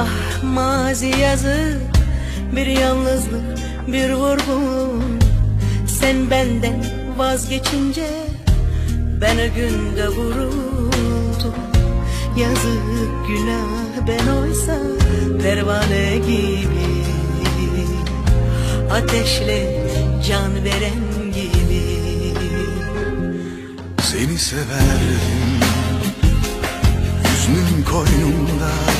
ah mazi yazık Bir yalnızlık bir vurgun Sen benden vazgeçince Ben o günde vuruldum. Yazık günah ben oysa Pervane gibi. Ateşle can veren gibi. Seni severdim Hüznün koynumda